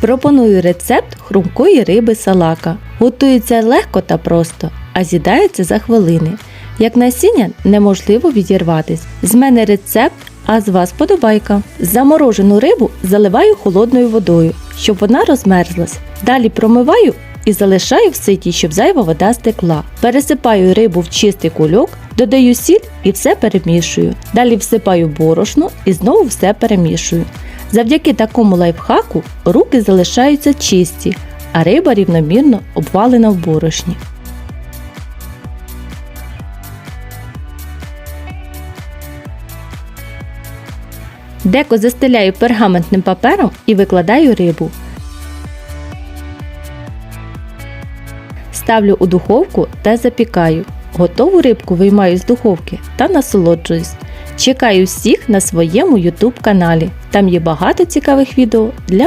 Пропоную рецепт хрумкої риби салака. Готується легко та просто, а з'їдається за хвилини. Як насіння неможливо відірватись. З мене рецепт, а з вас подобайка. Заморожену рибу заливаю холодною водою, щоб вона розмерзлась. Далі промиваю і залишаю в ситі, щоб зайва вода стекла. Пересипаю рибу в чистий кульок, додаю сіль і все перемішую. Далі всипаю борошно і знову все перемішую. Завдяки такому лайфхаку руки залишаються чисті, а риба рівномірно обвалена в борошні. Деко застеляю пергаментним папером і викладаю рибу. Ставлю у духовку та запікаю. Готову рибку виймаю з духовки та насолоджуюсь. Чекаю всіх на своєму YouTube каналі. Там є багато цікавих відео для